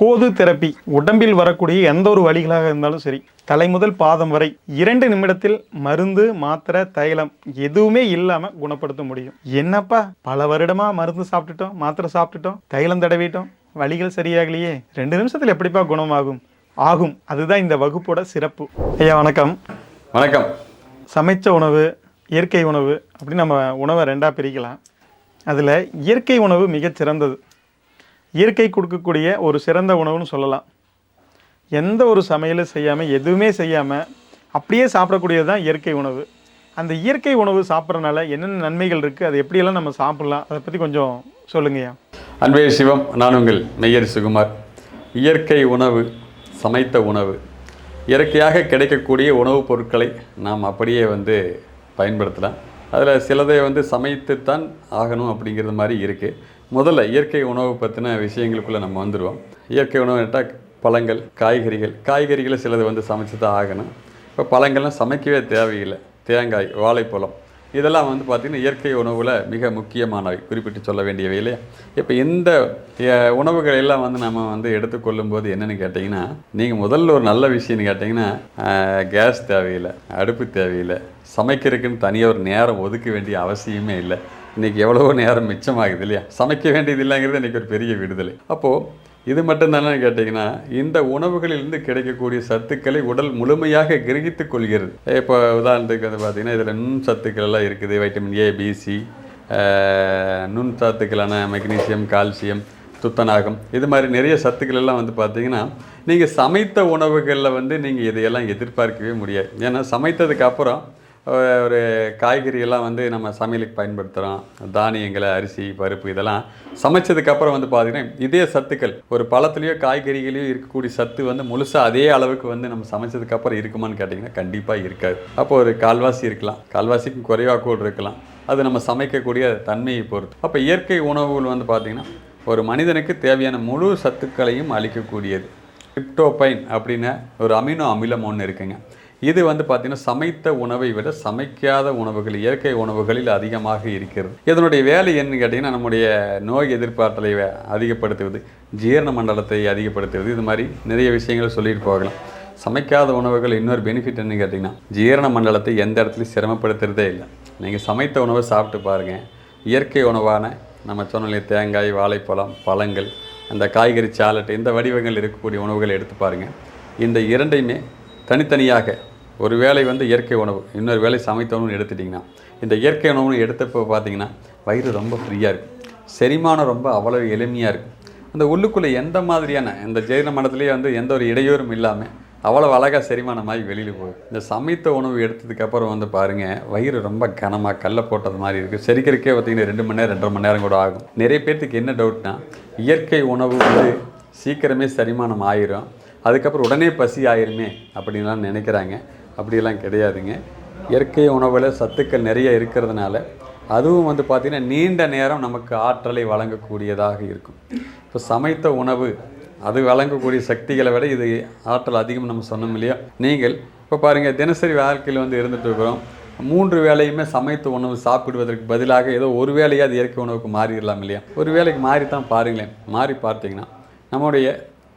கோது therapy. உடம்பில் வரக்கூடிய எந்த ஒரு வலிகளாக இருந்தாலும் சரி தலை முதல் பாதம் வரை இரண்டு நிமிடத்தில் மருந்து மாத்திரை தைலம் எதுவுமே இல்லாம குணப்படுத்த முடியும். என்னப்பா? பல வருடமா மருந்து சாப்பிட்டுட்டோம் மாத்திரை சாப்பிட்டுட்டோம் தைலம் தடவிட்டோம். வலிகள் சரியாகலையே. ரெண்டு நிமிஷத்துல எப்படிப்பா குணமாகும்? ஆகும். அதுதான் இந்த வகுப்போட சிறப்பு. ஐயா வணக்கம். வணக்கம். சமைச்ச உணவு இயற்கை உணவு அப்படின்னு நம்ம உணவை ரெண்டாக பிரிக்கலாம். அதில் இயற்கை உணவு மிகச் சிறந்தது இயற்கை கொடுக்கக்கூடிய ஒரு சிறந்த உணவுன்னு சொல்லலாம். எந்த ஒரு சமையலும் செய்யாமல் எதுவுமே செய்யாமல் அப்படியே சாப்பிடக்கூடியது தான் இயற்கை உணவு. அந்த இயற்கை உணவு சாப்பிட்றதுனால என்னென்ன நன்மைகள் இருக்குது அது எப்படியெல்லாம் நம்ம சாப்பிட்லாம் அதை பற்றி கொஞ்சம் சொல்லுங்கய்யா. அன்பே சிவம் நான் உங்கள் மெய்யர் சுகுமார். இயற்கை உணவு சமைத்த உணவு இயற்கையாக கிடைக்கக்கூடிய உணவுப் பொருட்களை நாம் அப்படியே வந்து பயன்படுத்தலாம். அதில் சிலதை வந்து சமைத்துத்தான் ஆகணும் அப்படிங்கிறது மாதிரி இருக்குது முதல்ல இயற்கை உணவு பற்றின விஷயங்களுக்குள்ளே நம்ம வந்துடுவோம் இயற்கை உணவு பழங்கள் காய்கறிகள். காய்கறிகளை சிலது வந்து சமைச்சு தான் ஆகணும். இப்போ பழங்கள்லாம் சமைக்கவே தேவையில்லை. தேங்காய் வாழைப்பழம். இதெல்லாம் வந்து பார்த்திங்கன்னா இயற்கை உணவில் மிக முக்கியமானவை. குறிப்பிட்டு சொல்ல வேண்டியவை இல்லையா? இப்போ இந்த அஹ், உணவுகள் எல்லாம் வந்து நம்ம வந்து எடுத்துக்கொள்ளும் போது என்னென்னு கேட்டிங்கன்னா நீங்கள் முதல்ல ஒரு நல்ல விஷயம்னு கேட்டிங்கன்னா கேஸ் தேவையில்லை அடுப்பு தேவையில்லை. சமைக்கிறதுக்குன்னு தனியாக ஒரு நேரம் ஒதுக்க வேண்டிய அவசியமே இல்லை. இன்றைக்கி எவ்வளவோ நேரம் மிச்சமாகுது இல்லையா? சமைக்க வேண்டியது இல்லைங்கிறது இன்றைக்கி ஒரு பெரிய விடுதலை. அப்போது இது மட்டும்தானே கேட்டிங்கன்னா இந்த உணவுகளிலிருந்து கிடைக்கக்கூடிய சத்துக்களை உடல் முழுமையாக கிரகித்து கொள்கிறது. இப்போ உதாரணத்துக்கு வந்து பார்த்திங்கன்னா இதில் நுண் சத்துக்கள் எல்லாம் இருக்குது. வைட்டமின் ஏ பிசி நுண் சத்துக்களான மெக்னீசியம் கால்சியம் துத்தநாகம் இது மாதிரி நிறைய சத்துக்கள் எல்லாம் வந்து பார்த்தீங்கன்னா நீங்கள் சமைத்த உணவுகளில் வந்து நீங்கள் இதையெல்லாம் எதிர்பார்க்கவே முடியாது. ஏன்னா சமைத்ததுக்கு அப்புறம் ஒரு காய்கறியெல்லாம் வந்து நம்ம சமையலுக்கு பயன்படுத்துகிறோம் தானியங்களை அரிசி பருப்பு இதெல்லாம் சமைச்சதுக்கப்புறம் வந்து பார்த்தீங்கன்னா இதே சத்துக்கள். ஒரு பழத்துலேயோ காய்கறிகளையோ இருக்கக்கூடிய சத்து வந்து முழுசாக அதே அளவுக்கு வந்து நம்ம சமைச்சதுக்கப்புறம் இருக்குமான்னு கேட்டிங்கன்னா கண்டிப்பாக இருக்காது. அப்போ ஒரு கால்வாசி இருக்கலாம். கால்வாசிக்கும் குறைவாக கூட இருக்கலாம். அது நம்ம சமைக்கக்கூடிய தன்மையை பொறுத்து. அப்போ இயற்கை உணவுகள் வந்து பார்த்திங்கன்னா ஒரு மனிதனுக்கு தேவையான முழு சத்துக்களையும் அளிக்கக்கூடியது. கிரிப்டோபைன் அப்படின்னு ஒரு அமினோ அமிலம் ஒன்று இருக்குங்க. இது வந்து பார்த்தீங்கன்னா சமைத்த உணவை விட சமைக்காத உணவுகள் இயற்கை உணவுகளில் அதிகமாக இருக்கிறது. இதனுடைய வேலை என்னன்னு கேட்டிங்கன்னா நம்முடைய நோய் எதிர்ப்பாற்றலை அதிகப்படுத்துவது ஜீரண மண்டலத்தை அதிகப்படுத்துவது இது மாதிரி நிறைய விஷயங்களை சொல்லிட்டு போகலாம். சமைக்காத உணவுகள் இன்னொரு பெனிஃபிட் என்னன்னு கேட்டிங்கன்னா ஜீரண மண்டலத்தை எந்த இடத்துலையும் சிரமப்படுத்துறதே இல்லை. நீங்கள் சமைத்த உணவை சாப்பிட்டு பாருங்கள் இயற்கை உணவான நம்ம சொன்னாலே தேங்காய் வாழைப்பழம் பழங்கள் அந்த காய்கறி சாலட் இந்த வடிவங்கள் இருக்கக்கூடிய உணவுகளை எடுத்து பாருங்கள் இந்த இரண்டையுமே தனித்தனியாக ஒரு வேலை வந்து இயற்கை உணவு இன்னொரு வேலை சமைத்த எடுத்துட்டிங்கன்னா இந்த இயற்கை உணவுன்னு எடுத்தப்போ பார்த்தீங்கன்னா வயிறு ரொம்ப ஃப்ரீயாக இருக்கும் செரிமானம் ரொம்ப அவ்வளவு எளிமையாக இருக்கும் அந்த உள்ளுக்குள்ளே எந்த மாதிரியான இந்த ஜெயின மண்டலத்திலேயே வந்து எந்த ஒரு இடையூறும் இல்லாமல் அவ்வளோ அழகாக செரிமானமாகி வெளியில் போகும் இந்த சமைத்த உணவு எடுத்ததுக்கப்புறம் வந்து பாருங்கள் வயிறு ரொம்ப கனமாக கல்லை போட்டது மாதிரி இருக்குது செரிக்கிறதுக்கே பார்த்தீங்கன்னா ரெண்டு மணி நேரம் ரெண்டரை மணி நேரம் கூட ஆகும். நிறைய பேர்த்துக்கு என்ன டவுட்னா இயற்கை உணவு வந்து சீக்கிரமே செரிமானம் ஆயிரும். அதுக்கப்புறம் உடனே பசி ஆயிருமே அப்படின்லாம் நினைக்கிறாங்க. அப்படியெல்லாம் கிடையாதுங்க. இயற்கை உணவில் சத்துக்கள் நிறைய இருக்கிறதுனால அதுவும் வந்து பார்த்திங்கன்னா நீண்ட நேரம் நமக்கு ஆற்றலை வழங்கக்கூடியதாக இருக்கும். இப்போ சமைத்த உணவு அது வழங்கக்கூடிய சக்திகளை விட இது ஆற்றல் அதிகம் நம்ம சொன்னோம் இல்லையா? நீங்கள் இப்போ பாருங்கள் தினசரி வாழ்க்கையில் வந்து இருந்துட்டு இருக்கிறோம். மூன்று வேலையுமே சமைத்த உணவு சாப்பிடுவதற்கு பதிலாக ஏதோ ஒரு வேலையாவது இயற்கை உணவுக்கு மாறிடலாம் இல்லையா? ஒரு வேலைக்கு மாறி தான் பாருங்களேன். மாறி பார்த்தீங்கன்னா நம்முடைய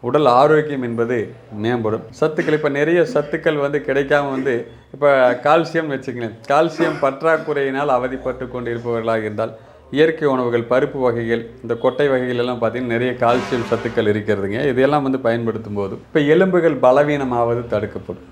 உடல் ஆரோக்கியம் என்பது மேம்படும். சத்துக்கள் இப்போ நிறைய சத்துக்கள் வந்து கிடைக்காம வந்து இப்போ கால்சியம் வச்சுக்கலாம் கால்சியம் பற்றாக்குறையினால் அவதிப்பட்டு கொண்டு இருப்பவர்களாக இருந்தால் இயற்கை உணவுகள் பருப்பு வகைகள் இந்த கொட்டை வகைகள் எல்லாம் பார்த்தீங்கன்னா நிறைய கால்சியம் சத்துக்கள் இருக்கிறதுங்க. இதையெல்லாம் வந்து பயன்படுத்தும் போது இப்போ எலும்புகள் பலவீனமாவது தடுக்கப்படும்.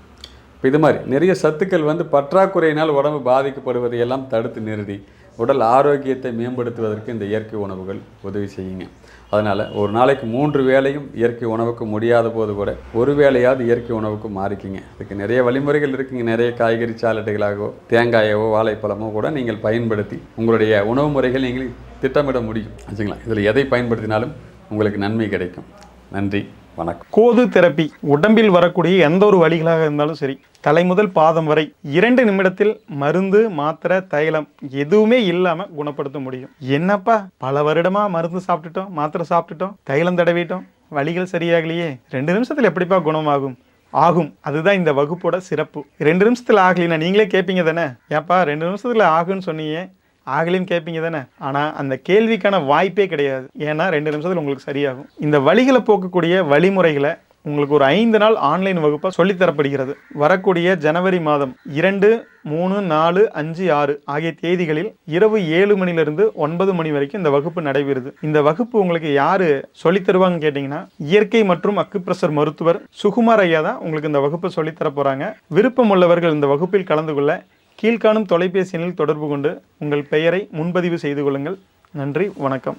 இப்போ இது மாதிரி நிறைய சத்துக்கள் வந்து பற்றாக்குறையினால் உடம்பு பாதிக்கப்படுவதை எல்லாம் தடுத்து நிறுத்தி உடல் ஆரோக்கியத்தை மேம்படுத்துவதற்கு இந்த இயற்கை உணவுகள் உதவி செய்யுங்க. அதனால் ஒரு நாளைக்கு மூன்று வேளையும் இயற்கை உணவுக்கு முடியாத போது கூட ஒரு வேளையாவது இயற்கை உணவுக்கு மாறிக்கிங்க. அதுக்கு நிறைய வழிமுறைகள் இருக்குங்க. நிறைய காய்கறி சாலட்டுகளாகவோ தேங்காயவோ வாழைப்பழமோ கூட நீங்கள் பயன்படுத்தி உங்களுடைய உணவு முறைகள் நீங்கள் திட்டமிட முடியும். ஆச்சுங்களா இதில் எதை பயன்படுத்தினாலும் உங்களுக்கு நன்மை கிடைக்கும். நன்றி. வணக்கம். கோது தெரப்பி உடம்பில் வரக்கூடிய எந்த ஒரு வழிகளாக இருந்தாலும் சரி தலை முதல் பாதம் வரை இரண்டு நிமிடத்தில் மருந்து மாத்திரை தைலம் எதுவுமே இல்லாமல் குணப்படுத்த முடியும். என்னப்பா பல வருடமா மருந்து சாப்பிட்டுட்டோம் மாத்திரை சாப்பிட்டுட்டோம் தைலம் தடவிட்டோம் வலிகள் சரியாகலையே. ரெண்டு நிமிஷத்தில் எப்படிப்பா குணமாகும்? ஆகும். அதுதான் இந்த வகுப்போட சிறப்பு. ரெண்டு நிமிஷத்தில் ஆகலைன்னா நீங்களே கேட்பீங்க தானே? ஏப்பா ரெண்டு நிமிஷத்தில் ஆகும்னு சொன்னீங்க. ஆகலைன்னு கேட்பீங்க தானே? ஆனால் அந்த கேள்விக்கான வாய்ப்பே கிடையாது. ஏன்னா ரெண்டு நிமிஷத்தில் உங்களுக்கு சரியாகும். இந்த வழிகளை போக்கக்கூடிய வழிமுறைகளை உங்களுக்கு ஒரு ஐந்து நாள் ஆன்லைன் வகுப்பாக சொல்லித்தரப்படுகிறது வரக்கூடிய ஜனவரி மாதம் இரண்டு மூணு நாலு அஞ்சு ஆறு ஆகிய தேதிகளில் இரவு ஏழு மணிலிருந்து ஒன்பது மணி வரைக்கும் இந்த வகுப்பு நடைபெறுது. இந்த வகுப்பு உங்களுக்கு யாரு சொல்லித்தருவாங்கன்னு கேட்டிங்கன்னா இயற்கை மற்றும் அக்குப்பிரசர் மருத்துவர் சுகுமார் ஐயா தான் உங்களுக்கு இந்த வகுப்பை சொல்லித்தர போகிறாங்க விருப்பம் உள்ளவர்கள் இந்த வகுப்பில் கலந்து கொள்ள கீழ்காணும் தொலைபேசி எண்ணில் தொடர்பு கொண்டு உங்கள் பெயரை முன்பதிவு செய்து கொள்ளுங்கள். நன்றி வணக்கம்.